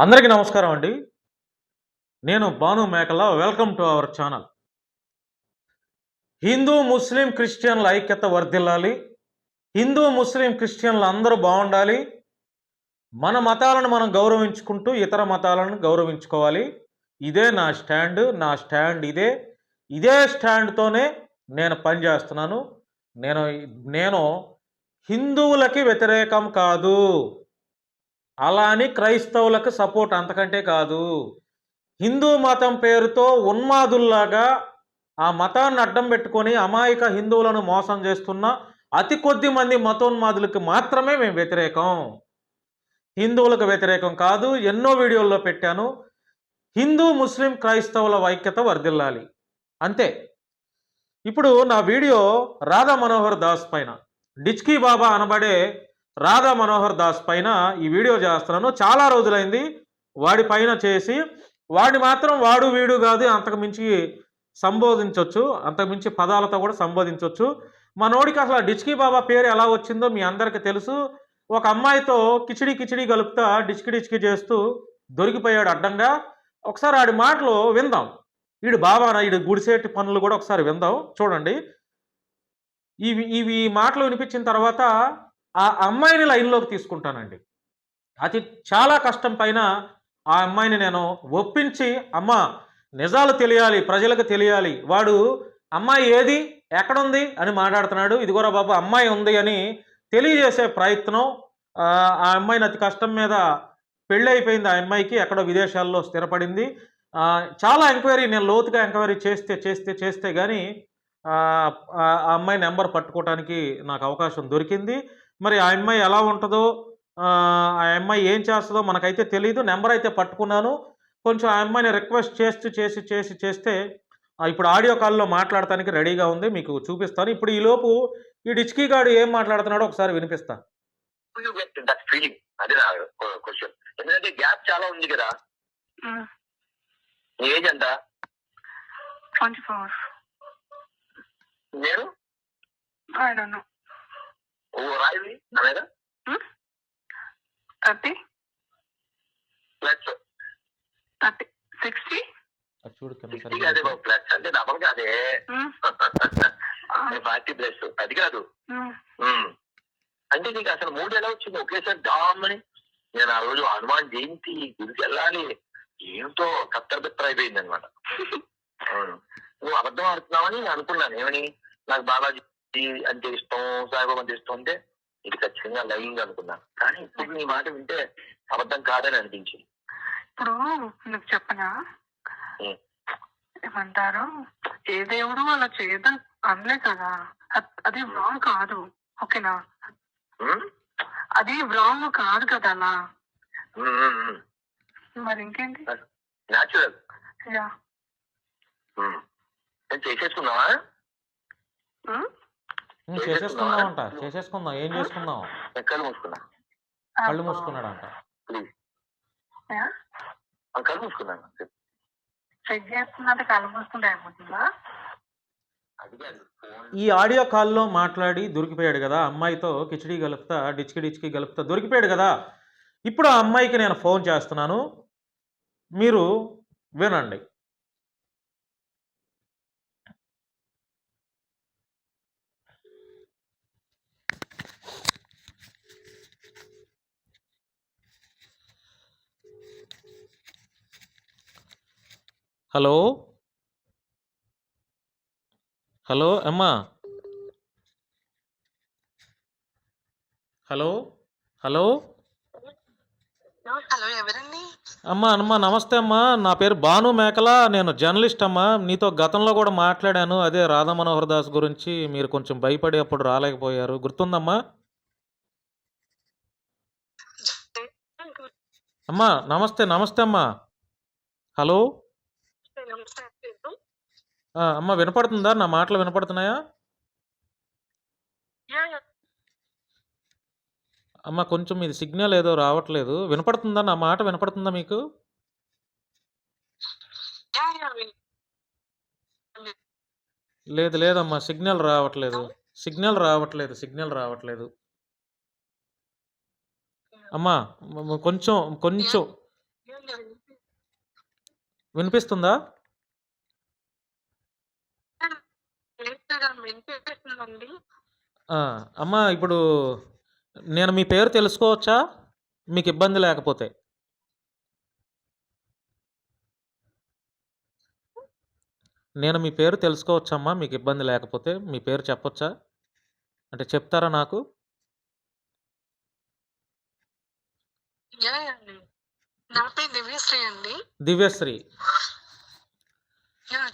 అందరికీ నమస్కారం అండి. నేను Bhanu Mekala. Welcome to our channel Hindu ముస్లిం క్రిస్టియన్ల ఐక్యత వర్ధిల్లాలి. హిందూ ముస్లిం క్రిస్టియన్లు అందరూ బాగుండాలి. మన మతాలను మనం గౌరవించుకుంటూ ఇతర మతాలను గౌరవించుకోవాలి. ఇదే నా స్టాండ్ నా స్టాండ్ ఇదే. ఇదే స్టాండ్తోనే నేను పనిచేస్తున్నాను నేను నేను హిందువులకి వ్యతిరేకం కాదు. అలా అని క్రైస్తవులకు సపోర్ట్ అంతకంటే కాదు. హిందూ మతం పేరుతో ఉన్మాదుల్లాగా ఆ మతాన్ని అడ్డం పెట్టుకొని అమాయక హిందువులను మోసం చేస్తున్న అతి కొద్ది మంది మతోన్మాదులకు మాత్రమే మేము వ్యతిరేకం. హిందువులకు వ్యతిరేకం కాదు ఎన్నో వీడియోల్లో పెట్టాను. హిందూ ముస్లిం క్రైస్తవుల వైక్యత వర్ధిల్లాలి. అంతే. ఇప్పుడు నా వీడియో రాధా మనోహర్ దాస్ పైన. డిచ్కీ బాబా అనబడే రాధా మనోహర్ దాస్ పైన ఈ వీడియో చేస్తున్నాను. చాలా రోజులైంది వాడి పైన చేసి వాడిని మాత్రం వాడు వీడు కాదు అంతకు మించి సంబోధించవచ్చు అంతకు మించి పదాలతో కూడా సంబోధించవచ్చు మనోడికి అసలు ఆ డిచ్కీ బాబా పేరు ఎలా వచ్చిందో మీ అందరికీ తెలుసు. ఒక అమ్మాయితో కిచిడి కిచిడి కలుపుతా డిచ్కి డిచ్కి చేస్తూ దొరికిపోయాడు అడ్డంగా. ఒకసారి ఆడి మాటలు విందాం. వీడు బాబానా? వీడు గుడిసేటి పనులు కూడా ఒకసారి విందాం. చూడండి. ఇవి ఇవి ఈ మాటలు వినిపించిన తర్వాత ఆ అమ్మాయిని లైన్లోకి తీసుకుంటానండి. అతి చాలా కష్టం పైన ఆ అమ్మాయిని నేను ఒప్పించి అమ్మ నిజాలు తెలియాలి ప్రజలకు తెలియాలి వాడు అమ్మాయి ఏది ఎక్కడుంది అని మాట్లాడుతున్నాడు. ఇదిగోరా బాబు అమ్మాయి ఉంది అని తెలియజేసే ప్రయత్నం ఆ అమ్మాయిని అతి కష్టం మీద పెళ్ళి అయిపోయింది. ఆ అమ్మాయికి ఎక్కడో విదేశాల్లో స్థిరపడింది. చాలా ఎంక్వైరీ నేను లోతుగా ఎంక్వైరీ చేస్తే చేస్తే చేస్తే కానీ ఆ ఆ అమ్మాయి నెంబర్ పట్టుకోవడానికి నాకు అవకాశం దొరికింది. మరి ఆ అమ్మాయి ఎలా ఉంటుందో ఆ అమ్మాయి ఏం చేస్తుందో మనకైతే తెలియదు నెంబర్ అయితే పట్టుకున్నాను. కొంచెం ఆ అమ్మాయిని రిక్వెస్ట్ చేస్తూ చేసి చేసి చేస్తే ఇప్పుడు ఆడియో కాల్లో మాట్లాడటానికి రెడీగా ఉంది. మీకు చూపిస్తాను. ఇప్పుడు ఈ లోపు ఈ డిచ్కీ గాడు ఏం మాట్లాడుతున్నాడో ఒకసారి వినిపిస్తా. యూ గెట్ దట్ ఫీలింగ్ అదే నా క్వశ్చన్ ఎందుకంటే గ్యాప్ చాలా ఉంది కదా. నీ ఏజ్ ఎంత? ట్వంటీ ఫోర్ నేను? ఐ డోంట్ నో ఓ రాయివి నా మీద థర్టీ. Plus thirty. సిక్స్టీ? అది చూడు అదే సరిగ్గా. ప్లస్ అంటే డబల్ కాదే. ఫార్టీ ప్లస్ అది కాదు. అంటే నీకు అసలు మూడు ఎలా వచ్చింది? ఒకేసారి డామని నేను ఆ రోజు హనుమాన్ జయంతి గుడికి వెళ్ళాలి. ఏంటో కత్తర్ అయిపోయింది అనమాట. నువ్వు అబద్ధం ఆడుతున్నావని నేను అనుకున్నాను. ఏమని? నాకు బాలాజీ అంటే ఇష్టం సాయిబాబా అంటే ఇష్టం అంటే ఇది ఖచ్చితంగా లైంగ్ అనుకున్నాను కానీ ఇప్పుడు నీ మాట వింటే అబద్ధం కాదని అనిపించింది. ఇప్పుడు నీకు చెప్పనా. ఏమంటారు? ఏ దేవుడు అలా చేయదని అనలే కదా. అద్- రాంగ్ కాదు. ఓకేనా? అది రాంగ్ కాదు కదా అలా. మరి ఇంకేంటి? Natural yeah. నేను చేసేసుకున్నావా? ఉం, చేసేసుకుందామంట చేసేసుకుందాం ఏం చేసుకుందాం? కళ్ళు మూసుకున్నా. కళ్ళు మూసుకున్నాడంట. ప్లీజ్. యా? కళ్ళు మూసుకున్నాను చెక్ చేస్తున్నట్టు కళ్ళు మూసుకుంటే అయిపోతుందా? అది కాదు ఫోన్ ఈ ఆడియో కాల్లో మాట్లాడి దొరికిపోయాడు కదా అమ్మాయితో కిచిడి కలుపుతా డిచ్కి డిచ్కి కలుపుతా దొరికిపోయాడు కదా. ఇప్పుడు ఆ అమ్మాయికి నేను ఫోన్ చేస్తున్నాను. మీరు వినండి. హలో? హలో అమ్మా? హలో? హలో? హలో ఎవరండి? అమ్మా అమ్మా నమస్తే అమ్మా. నా పేరు భాను మేకల. నేను జర్నలిస్ట్ అమ్మా. నీతో గతంలో కూడా మాట్లాడాను. అదే రాధా మనోహర్ దాస్ గురించి. మీరు కొంచెం భయపడి అప్పుడు రాలేకపోయారు. గుర్తుందమ్మా? అమ్మా నమస్తే నమస్తే అమ్మా. హలో? అమ్మా వినపడుతుందా? నా మాటలు వినపడుతున్నాయా? అమ్మ కొంచెం ఇది సిగ్నల్ ఏదో రావట్లేదు. వినపడుతుందా? నా మాట వినపడుతుందా మీకు? లేదు లేదమ్మా సిగ్నల్ రావట్లేదు. సిగ్నల్ రావట్లేదు సిగ్నల్ రావట్లేదు. అమ్మా కొంచెం కొంచెం. వినిపిస్తుందా వినిపిస్తుందండి ఆ, అమ్మ ఇప్పుడు నేను మీ పేరు తెలుసుకోవచ్చా? మీకు ఇబ్బంది లేకపోతే. నేను మీ పేరు తెలుసుకోవచ్చమ్మా మీకు ఇబ్బంది లేకపోతే. మీ పేరు చెప్పొచ్చా? అంటే చెప్తారా నాకు? దివ్యశ్రీ అండి. దివ్యశ్రీ.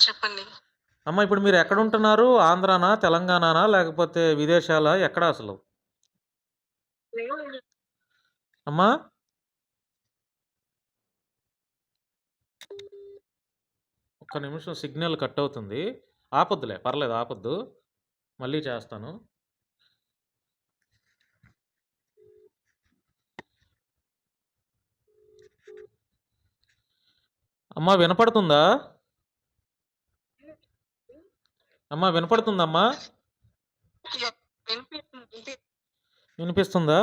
చెప్పండి. అమ్మ ఇప్పుడు మీరు ఎక్కడ ఉంటున్నారు ఆంధ్రానా? తెలంగాణనా? లేకపోతే విదేశాలా? ఎక్కడ అసలు? అమ్మా? ఒక్క నిమిషం సిగ్నల్ కట్ అవుతుంది. ఆపొద్దులే పర్లేదు ఆపొద్దు. మళ్ళీ చేస్తాను. అమ్మా వినపడుతుందా? అమ్మా వినపడుతుందమ్మా? వినిపిస్తుంది?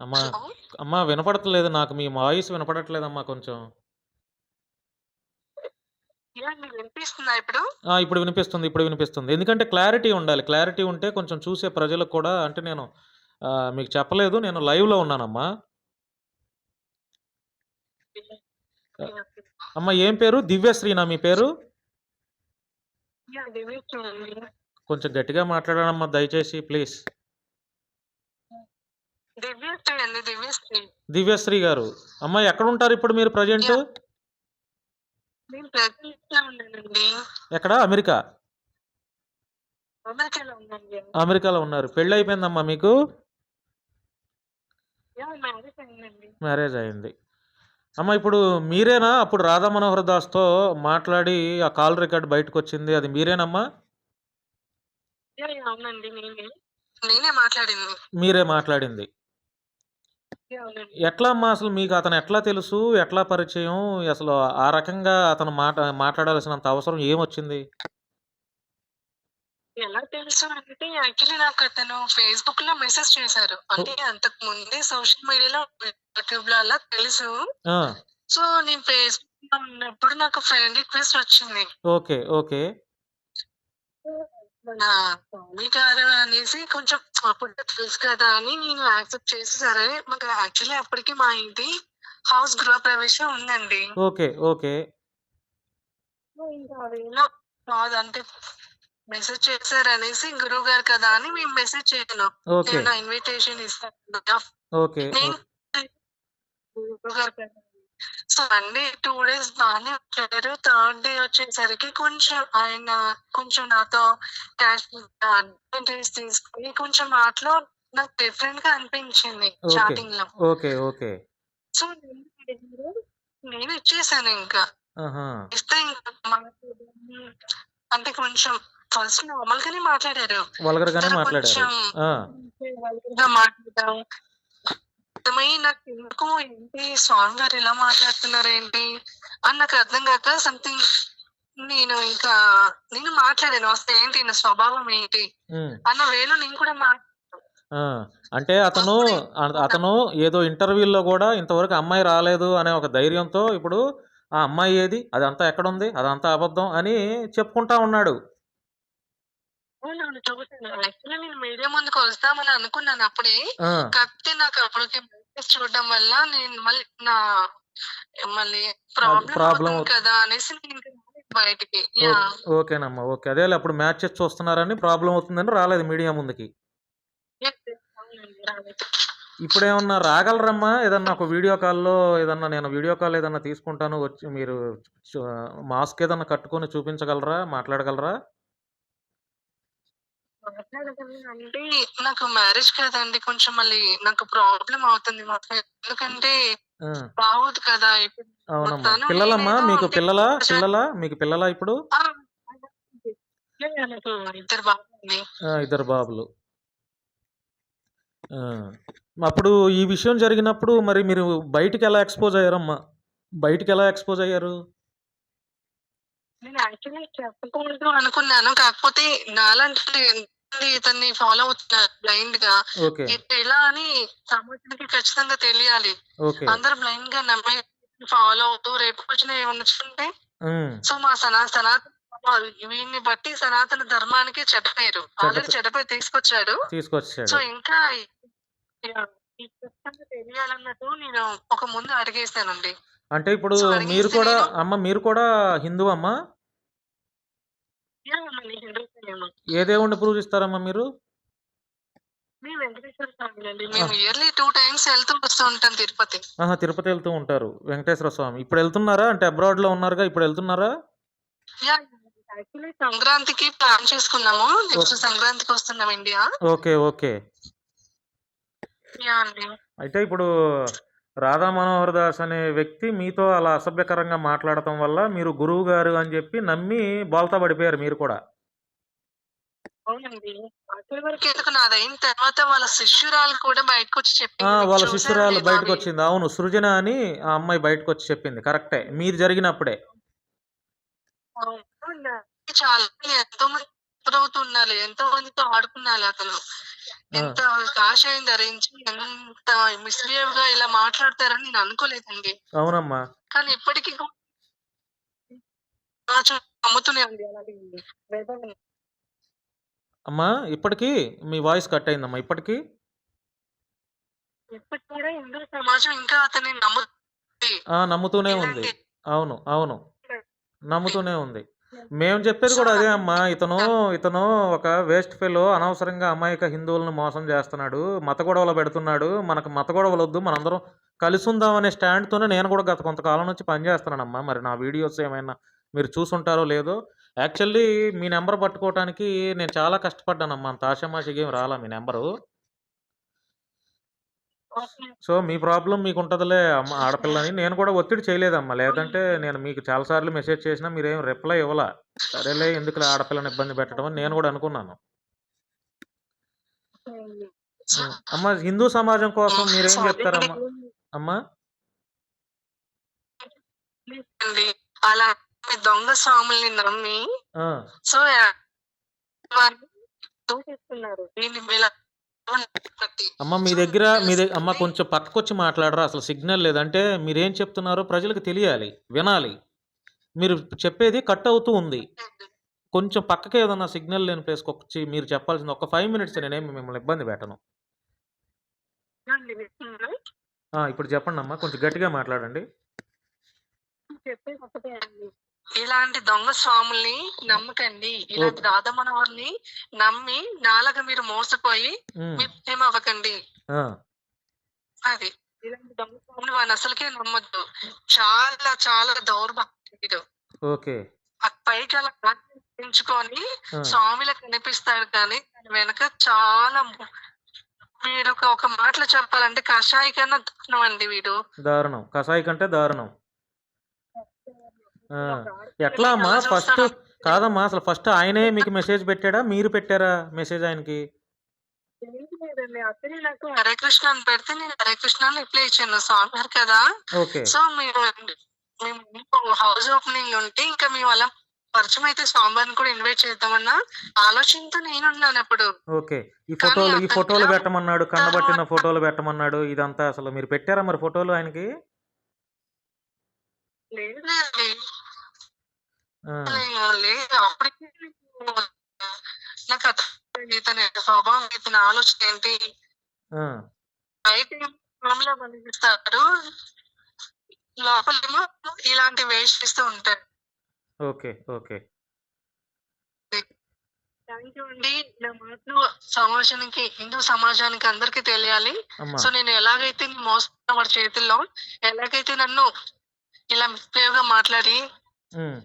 అమ్మా అమ్మా వినపడట్లేదు నాకు. మీ వాయిస్ వినపడట్లేదమ్మా కొంచెం. ఇప్పుడు? వినిపిస్తుంది ఇప్పుడు వినిపిస్తుంది. ఎందుకంటే క్లారిటీ ఉండాలి. క్లారిటీ ఉంటే కొంచెం చూసే ప్రజలకు కూడా అంటే నేను మీకు చెప్పలేదు. నేను లైవ్లో ఉన్నానమ్మా. అమ్మ ఏం పేరు? దివ్యశ్రీనా మీ పేరు? కొంచెం గట్టిగా మాట్లాడనమ్మా దయచేసి ప్లీజ్. దివ్యశ్రీ గారు. అమ్మ ఎక్కడ ఉంటారు ఇప్పుడు మీరు ప్రజెంట్? ఎక్కడ? అమెరికా? అమెరికాలో ఉన్నారు. పెళ్ళి అయిపోయిందమ్మా మీకు మ్యారేజ్ అయింది. అమ్మ ఇప్పుడు మీరేనా? అప్పుడు రాధా మనోహర్ దాస్తో మాట్లాడి ఆ కాల్ రికార్డ్ బయటకు వచ్చింది అది మీరేనమ్మా? యా యా, అవునండి నేనే. నేనే మాట్లాడింది. మీరే మాట్లాడింది. అవునండి. ఎట్లా అమ్మా అసలు మీకు అతను ఎట్లా తెలుసు? ఎట్లా పరిచయం? అసలు ఆ రకంగా అతను మాట మాట్లాడాల్సినంత అవసరం ఏమొచ్చింది? ఎలా తెలుసు అంటే యాక్చువల్లీ నాకు అతను ఫేస్బుక్లో మెసేజ్ చేశారు. అంటే అంతకు ముందే సోషల్ మీడియాలో యూట్యూబ్లో అలా తెలుసు సో నేను ఫేస్బుక్లో ఉన్నప్పుడు నాకు ఫ్రెండ్ రిక్వెస్ట్ వచ్చింది. Okay okay. స్వామి గారు అనేసి కొంచెం అప్పుడు తెలుసు కదా అని నేను యాక్సెప్ట్ చేసి సరే మాకు యాక్చువల్లీ అప్పటికి మా ఇంటి హౌస్ గృహ ప్రవేశం ఉందండి. Okay okay. ఇంకా అదేనా? కాదు అంటే మెసేజ్ చేశారు అనేసి గురువు గారు కదా అని మేము మెసేజ్ చేయను. ఓకే. నేను ఇన్విటేషన్ ఇస్తాను. కదా. ఓకే. నేను గురువు గారు కదా. సో మండే టూ డేస్ బాగానే వచ్చారు. థర్డ్ డే వచ్చేసరికి కొంచెం ఆయన కొంచెం నాతో క్యాష్ అడ్వాంటేజ్ తీసుకుని కొంచెం మాటలో నాకు డిఫరెంట్గా అనిపించింది చాటింగ్లో. ఓకే. ఓకే. సో నేను ఇచ్చేసాను ఇంకా. ఇస్తే ఇంకా అంటే కొంచెం ఫస్ట్ నార్మల్ గానే మాట్లాడారు. వల్గర్గానే తర్వాత మాట్లాడారు మాట్లాడడం. అర్థమై నాకు ఎందుకు? ఏంటి? స్వామి గారు ఇలా మాట్లాడుతున్నారు ఏంటి? అని నాకు అర్థం కాక సంథింగ్ నేను ఇంకా నేను మాట్లాడాను. అసలు ఏంటి? నా స్వభావం ఏంటి. అన్న వేలో నేను కూడా ఆ, అంటే అతను అతను ఏదో ఇంటర్వ్యూలో కూడా ఇంతవరకు అమ్మాయి రాలేదు అనే ఒక ధైర్యంతో ఇప్పుడు ఆ అమ్మాయి ఏది? అదంతా ఎక్కడుంది? అదంతా అబద్ధం అని చెప్పుకుంటా ఉన్నాడు. అవునవును చూసాను యాక్చువల్లీ నేను మీడియా ముందుకు వస్తామని అనుకున్నాను అప్పుడే. ఆ, కాకపోతే నాకు అప్పటికి మెసేజ్ చూడడం వల్ల నేను మళ్ళీ నా మళ్ళీ ప్రాబ్లం problem అవుతుంది. కదా అనేసి నేను ఇంకా రాలేదు బయటికి. యా ఓ- ఓకేనమ్మా ఓకే. అదే అప్పుడు మ్యాచెస్ చూస్తున్నారని ప్రాబ్లం అవుతుందని రాలేదు మీడియా ముందుకి. అవునండి, రాలేదు. ఇప్పుడు ఏమన్నా రాగలరమ్మా? ఏదన్నా ఒక వీడియో కాల్లో ఏదన్నా నేను వీడియో కాల్ ఏదన్నా తీసుకుంటాను వచ్చి మీరు చు- మాస్క్ ఏదన్నా కట్టుకొని చూపించగలరా? మాట్లాడగలరా? అంటే నాకు మ్యారేజ్ కదండి కొంచెం మళ్ళీ నాకు ప్రాబ్లం అవుతుంది మాకు ఎందుకంటే బాగోదు కదా అవునమ్మా. పిల్లలమ్మా మీకు పిల్లలా? పిల్లలా? మీకు పిల్లలా ఇప్పుడు? ఇద్దరు బాబులు. అప్పుడు ఈ విషయం జరిగినప్పుడు మరి మీరు బయటికి ఎలా ఎక్స్పోజ్ అయ్యారమ్మా? బయటికి ఎలా ఎక్స్పోజ్ అయ్యారు? నేను యాక్చువల్లీ చెప్పకూడదు అనుకున్నాను. కాకపోతే నాలాంటి ఇతన్ని ఫాలో అవుతున్నారు బ్లైండ్గా. ఎలా అని సమాజానికి ఖచ్చితంగా తెలియాలి. అందరూ బ్లైండ్గా నమ్మే ఫాలో అవుతూ రేపు వచ్చిన ఉమ్, సో మా సనా సనాతన వీడిని బట్టి సనాతన ధర్మానికి చెడ్డపేరు ఆల్రెడీ చెడ్డపేరు తీసుకొచ్చాడు. సో తీసుకొచ్చాడు ఇంకా ఈ ఖచ్చితంగా తెలియాలన్నట్టు నేను ఒక ముందు అడిగేసానండి. అంటే ఇప్పుడు సో మీరు కూడా అమ్మ మీరు కూడా హిందూ అమ్మ? ఏ దేవుణ్ణి పూజిస్తారమ్మా మీరు? తిరుపతి. వెళ్తూ ఉంటారు వెంకటేశ్వర స్వామి. ఇప్పుడు వెళ్తున్నారా? అంటే అబ్రాడ్లో ఉన్నారుగా ఇప్పుడు వెళ్తున్నారా? సంక్రాంతికి ప్లాన్ చేసుకున్నాము. నెక్స్ట్ సంక్రాంతికి వస్తున్నాం ఇండియా. Okay okay. అయితే ఇప్పుడు రాధా మనోహర్ దాస్ అనే వ్యక్తి మీతో అలా అసభ్యకరంగా మాట్లాడటం వల్ల మీరు గురువు గారు అని చెప్పి నమ్మి బోల్తా పడిపోయారు మీరు కూడా. అవునండి. అక్కడి వరకు ఎందుకు నాది? అయిన తర్వాత వాళ్ళ శిష్యురాలు కూడా బయటకు వచ్చి ఆ, చెప్పింది వాళ్ళ చూసారా శిష్యురాలు లేదా బయటకు అని. వచ్చింది అవును సృజన అని ఆ అమ్మాయి బయటకు వచ్చి చెప్పింది. కరెక్టే. మీరు జరిగినప్పుడే. అవునా? చాలా ఎంతో మంది ఎదురవుతున్నారు. ఎంతో మందితో ఆడుకున్నారు అతను. ఎంత కాషాయం ధరించి ఎంత మిస్బిహేవ్గా ఇలా మాట్లాడతారని నేను అనుకోలేదండి. అవునమ్మా. కానీ ఇప్పటికీ కూడా ఉంది. అలాగే ఉంది. అమ్మా ఇప్పటికీ మీ వాయిస్ కట్ అయిందమ్మా ఇప్పటికీ? ఇప్పటికి కూడా హిందూ సమాజం ఇంకా అతన్ని నమ్ముతుంది. ఆ, నమ్ముతూనే ఉంది. ఇలాంటి- అవును అవును. నమ్ముతూనే ఉంది. మేము చెప్పేది కూడా అదే అమ్మా ఇతను ఇతను ఒక వేస్ట్ ఫెలో అనవసరంగా అమాయక హిందువులను మోసం చేస్తున్నాడు మత గొడవలు పెడుతున్నాడు మనకు మత గొడవలు వద్దు మనందరం కలిసి ఉందాం అనే స్టాండ్తోనే నేను కూడా గత కొంతకాలం నుంచి పనిచేస్తున్నానమ్మా. మరి నా వీడియోస్ ఏమైనా మీరు చూసుంటారో లేదో యాక్చువల్లీ మీ నెంబర్ పట్టుకోవటానికి నేను చాలా కష్టపడ్డానమ్మా. అంత ఆషామాషిగా ఏం రాలా మీ నెంబరు. సో మీ ప్రాబ్లం మీకు ఉంటుందిలే అమ్మ ఆడపిల్లని. నేను కూడా ఒత్తిడి చేయలేదమ్మా. లేదంటే నేను మీకు చాలాసార్లు మెసేజ్ చేసినా మీరేం రిప్లై ఇవ్వలా. సరేలే ఎందుకులే ఆడపిల్లని ఇబ్బంది పెట్టడం అని నేను కూడా అనుకున్నాను. అమ్మ హిందూ సమాజం కోసం మీరేం చెప్తారమ్మా? అమ్మా? అలా దొంగ స్వాముల్ని నమ్మి సో దీన్ని ఇలా అమ్మ మీ దగ్గర మీ దగ్గర అమ్మ కొంచెం పక్కకొచ్చి మాట్లాడరా అసలు సిగ్నల్ లేదంటే మీరేం చెప్తున్నారో ప్రజలకు తెలియాలి వినాలి. మీరు చెప్పేది కట్ అవుతూ ఉంది. కొంచెం పక్కకే ఏదన్నా సిగ్నల్ లేని ప్లేస్కి వచ్చి మీరు చెప్పాల్సింది ఒక ఫైవ్ మినిట్స్ నేనేమి మిమ్మల్ని ఇబ్బంది పెట్టను. ఇప్పుడు చెప్పండి అమ్మా కొంచెం గట్టిగా మాట్లాడండి. చెప్పేది ఒకటే అండి. ఇలాంటి దొంగ స్వాముల్ని నమ్మకండి. ఇలాంటి రాధమనవర్ని నమ్మి నాలుగ మీరు మోసపోయి మీరు ఏమవ్వకండి ఆ, అది. ఇలాంటి దొంగ స్వాములు వాడిని అసలుకే నమ్మొద్దు. చాలా చాలా దౌర్భాగ్యుడు ఓకే. పైకి అలా పెంచుకొని ఆ, స్వామిలా కనిపిస్తాడు కానీ దాని వెనక చాలా వీడు ఒక మాటలో చెప్పాలంటే కషాయి కన్నా దారుణం అండి వీడు. దారుణం. కషాయి కంటే దారుణం. ఎట్లా అమ్మా? ఫస్ట్ కాదమ్మా అసలు ఫస్ట్ ఆయనే మీకు మెసేజ్ పెట్టాడా? మీరు పెట్టారా మెసేజ్ ఆయనకి? నాకు హరే కృష్ణ అని పెడితే నేను హరే కృష్ణ అని రిప్లై ఇచ్చాను. గారు కదా. ఓకే. సో మేము హౌస్ ఓపెనింగ్ ఉంటే ఇంకా మేము అలా పరిచయం అయితే స్వామివారిని కూడా ఇన్వైట్ చేద్దామన్న ఆలోచనతో నేనున్నాను అప్పుడు. ఓకే. ఈ ఫోటోలు ఈ ఫోటోలు పెట్టమన్నాడు కన్నబట్టిన ఫోటోలు పెట్టమన్నాడు ఇదంతా అసలు మీరు పెట్టారా మరి ఫోటోలు ఆయనకి? లేదు. అప్పటికే నాకు అర్థం ఇతని యొక్క స్వభావం ఇతని ఆలోచన ఏంటి? బయట మామూలుగా లోపలేమో ఇలాంటి వేషిస్తూ ఉంటారు. Okay okay. థ్యాంక్ యూ అండి. నా మాటలు సమాజానికి హిందూ సమాజానికి అందరికీ తెలియాలి. సో నేను ఎలాగైతే మోసపోయిన వాడి చేతుల్లో ఎలాగైతే నన్ను ఇలా మిస్బిహేవ్గా మాట్లాడి ఉమ్,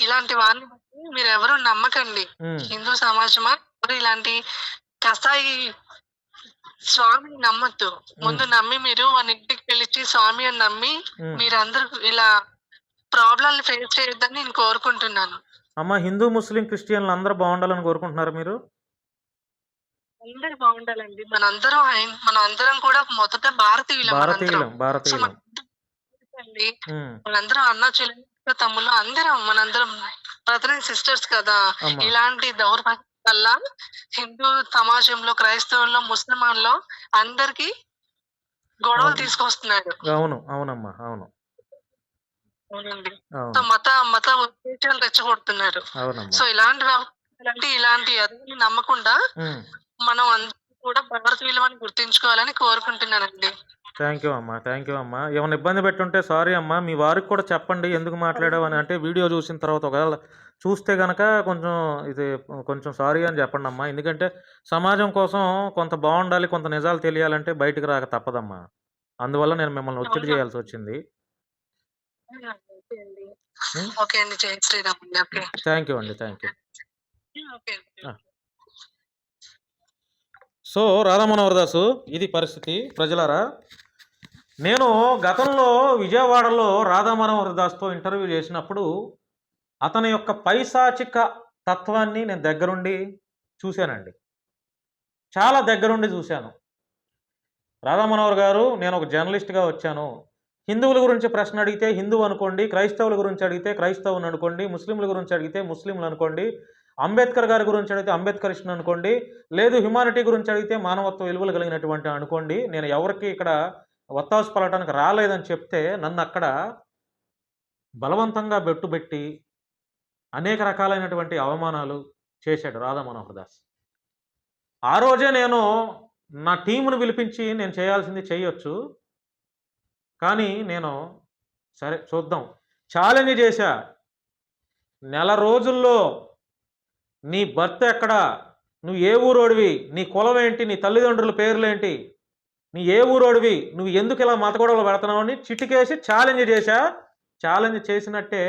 ఇలాంటి వారిని బట్టి మీరు ఎవరు నమ్మకండి హిందూ సమాజమా? ఎవరు ఇలాంటి కసాయి స్వామిని నమ్మద్దు. ముందు నమ్మి మీరు వాని ఇంటికి పిలిచి స్వామి అని నమ్మి. మీరందరూ ఇలా ప్రాబ్లం ఫేస్ చేయొద్దని నేను కోరుకుంటున్నాను. అమ్మ హిందూ ముస్లిం క్రిస్టియన్లు అందరూ బాగుండాలని కోరుకుంటున్నారు మీరు? అందరు బాగుండాలండి. మనందరం ఆయన- మనందరం కూడా మొదట భారతీయులం భారతీయులం భారతీయులం. మనందరం ఉమ్, మనందరం అన్న చెల్లెలు తమ్ముళ్ళు అందరం మనందరం బ్రదర్ అండ్ సిస్టర్స్ కదా. ఇలాంటి దౌర్భాగ్య వల్ల హిందూ సమాజంలో క్రైస్తవుల్లో ముస్లిమాన్లో అందరికి గొడవలు. తీసుకొస్తున్నాడు. అవును అవునమ్మా అవును. అవునండి. సో మత మత ఉద్దేశాలు రెచ్చగొడుతున్నారు. సో ఇలాంటి అంటే ఇలాంటి ఎదుగుని నమ్మకుండా. మనం అందరూ కూడా భారతీయులు అని గుర్తించుకోవాలని కోరుకుంటున్నానండి. థ్యాంక్ యూ అమ్మా థ్యాంక్ యూ అమ్మా. ఏమైనా ఇబ్బంది పెట్టుంటే సారీ అమ్మా మీ వారికి కూడా చెప్పండి ఎందుకు మాట్లాడావని అంటే వీడియో చూసిన తర్వాత ఒకవేళ చూస్తే గనక కొంచెం ఇది కొంచెం సారీ అని చెప్పండి అమ్మా. ఎందుకంటే సమాజం కోసం కొంత బాగుండాలి కొంత నిజాలు తెలియాలంటే బయటికి రాక తప్పదమ్మా. అందువల్ల నేను మిమ్మల్ని ఒత్తిడి. చేయాల్సి వచ్చింది. ఓకే అండి. థ్యాంక్ యూ అండి. Thank you. So Radhamanohar Dasu ఇది పరిస్థితి. ప్రజలారా నేను గతంలో విజయవాడలో రాధామనోహర్ దాస్తో ఇంటర్వ్యూ చేసినప్పుడు అతని యొక్క పైశాచిక తత్వాన్ని నేను దగ్గరుండి చూశానండి. చాలా దగ్గరుండి చూశాను. రాధామనోహర్ గారు నేను ఒక జర్నలిస్ట్గా వచ్చాను. హిందువుల గురించి ప్రశ్న అడిగితే హిందువు అనుకోండి క్రైస్తవుల గురించి అడిగితే క్రైస్తవుని అనుకోండి ముస్లింల గురించి అడిగితే ముస్లింలు అనుకోండి అంబేద్కర్ గారి గురించి అడిగితే అంబేద్కరిస్ట్ని అనుకోండి లేదు హ్యుమానిటీ గురించి అడిగితే మానవత్వ విలువలు కలిగినటువంటి అనుకోండి నేను ఎవరికి ఇక్కడ ఒత్తాసు పలటానికి రాలేదని చెప్తే నన్ను అక్కడ బలవంతంగా బెట్టుబెట్టి అనేక రకాలైనటువంటి అవమానాలు చేశాడు రాధా మనోహర్ దాస్. ఆ రోజే నేను నా టీమును పిలిపించి నేను చేయాల్సింది చేయొచ్చు కానీ నేను సరే చూద్దాం. ఛాలెంజ్ చేశా. నెల రోజుల్లో నీ భర్త ఎక్కడ? నువ్వు ఏ ఊరోడివి? నీ కులం ఏంటి? నీ తల్లిదండ్రుల పేర్లేంటి నీ ఏ ఊరోడివి? నువ్వు ఎందుకు ఇలా మతగొడవలు పెడుతున్నావు అని చిటికేసి ఛాలెంజ్ చేశా? ఛాలెంజ్ చేసినట్టే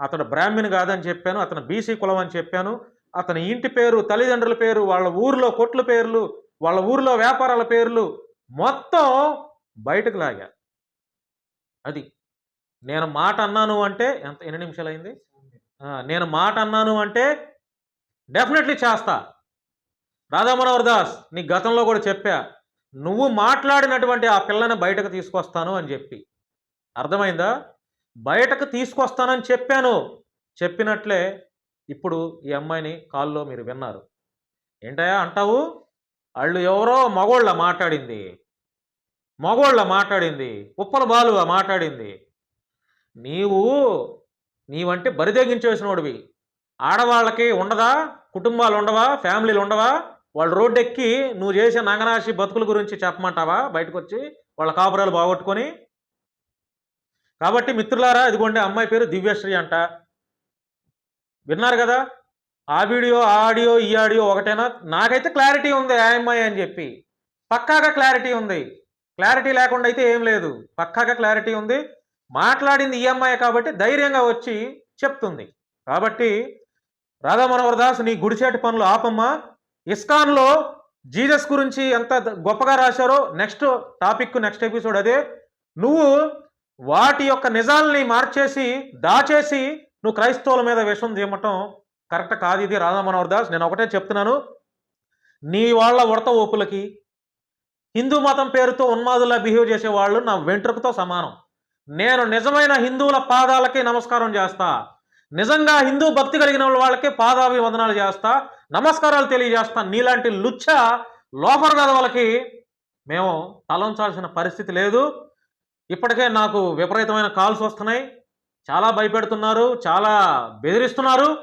అతడు బ్రాహ్మణ్ కాదని చెప్పాను అతను బీసీ కులం అని చెప్పాను అతని ఇంటి పేరు తల్లిదండ్రుల పేరు వాళ్ళ ఊర్లో కొట్ల పేర్లు వాళ్ళ ఊర్లో వ్యాపారాల పేర్లు మొత్తం బయటకు లాగా. అది. నేను మాట అన్నాను అంటే ఎంత ఎన్ని నిమిషాలు అయింది నేను మాట అన్నాను అంటే డెఫినెట్లీ చేస్తా. రాధామనోహర్ దాస్ నీ గతంలో కూడా చెప్పా నువ్వు మాట్లాడినటువంటి ఆ పిల్లని బయటకు తీసుకొస్తాను అని చెప్పి. అర్థమైందా? బయటకు తీసుకొస్తానని చెప్పాను. చెప్పినట్లే ఇప్పుడు ఈ అమ్మాయిని కాల్లో మీరు విన్నారు. ఏంటయా అంటావు? వాళ్ళు ఎవరో మగోళ్ళ మాట్లాడింది. మగోళ్ళ మాట్లాడింది. ఉప్పల బాలువ మాట్లాడింది. నీవు నీవంటే బరిదెగించేసినోడివి. ఆడవాళ్ళకి ఉండదా? కుటుంబాలు ఉండవా ఫ్యామిలీలు ఉండవా వాళ్ళు రోడ్డు ఎక్కి నువ్వు చేసే నంగనాశి బతుకుల గురించి చెప్పమంటావా? బయటకు వచ్చి వాళ్ళ కాపురాలు బాగొట్టుకొని? కాబట్టి మిత్రులారా ఇదిగోండి అమ్మాయి పేరు దివ్యశ్రీ అంట. విన్నారు కదా? ఆ వీడియో ఆ ఆడియో ఈ ఆడియో ఒకటేనా? నాకైతే క్లారిటీ ఉంది ఆ అమ్మాయి అని చెప్పి. పక్కాగా క్లారిటీ ఉంది. క్లారిటీ లేకుండా అయితే ఏం లేదు. పక్కాగా క్లారిటీ ఉంది. మాట్లాడింది ఈ అమ్మాయి కాబట్టి ధైర్యంగా వచ్చి చెప్తుంది. కాబట్టి రాధా నీ గుడిచేటి పనులు ఆపమ్మా. ఇస్కాన్లో జీజస్ గురించి ఎంత గొప్పగా రాశారో నెక్స్ట్ టాపిక్ నెక్స్ట్ ఎపిసోడ్ అదే. నువ్వు వాటి యొక్క నిజాల్ని మార్చేసి దాచేసి నువ్వు క్రైస్తవుల మీద విషం తీయమటం కరెక్ట్ కాదు ఇది రాధా దాస్. నేను ఒకటే చెప్తున్నాను. నీ వాళ్ళ ఉడత ఓపులకి హిందూ మతం పేరుతో ఉన్మాదులా బిహేవ్ చేసే వాళ్ళు నా వెంట్రుకతో సమానం. నేను నిజమైన హిందువుల పాదాలకి నమస్కారం చేస్తా. నిజంగా హిందూ భక్తి కలిగిన వాళ్ళకి పాదాభివందనాలు చేస్తా నమస్కారాలు తెలియజేస్తా. నీలాంటి లుచ్చ లోఫర్ వాళ్ళకి మేము తలంచాల్సిన పరిస్థితి లేదు. ఇప్పటికే నాకు విపరీతమైన కాల్స్ వస్తున్నాయి. చాలా భయపెడుతున్నారు చాలా బెదిరిస్తున్నారు.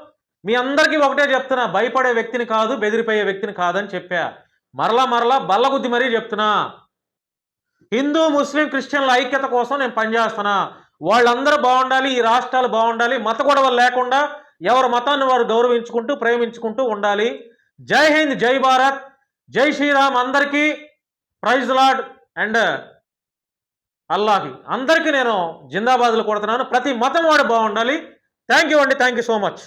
మీ అందరికీ ఒకటే చెప్తున్నా భయపడే వ్యక్తిని కాదు బెదిరిపోయే వ్యక్తిని కాదని చెప్పా. మరలా మరలా బల్లగుద్ది మరీ చెప్తున్నా. హిందూ ముస్లిం క్రిస్టియన్ల ఐక్యత కోసం నేను పనిచేస్తున్నా. వాళ్ళందరూ బాగుండాలి ఈ రాష్ట్రాలు బాగుండాలి మత గొడవలు లేకుండా ఎవరి మతాన్ని వారు గౌరవించుకుంటూ ప్రేమించుకుంటూ ఉండాలి. జై హింద్ జై భారత్ జై శ్రీరామ్ అందరికీ ప్రైజ్ లాడ్ అండ్ అల్లాహి. అందరికీ నేను జిందాబాద్లో కొడుతున్నాను. ప్రతి మతం వాడు బాగుండాలి. థ్యాంక్ యూ అండి. Thank you so much.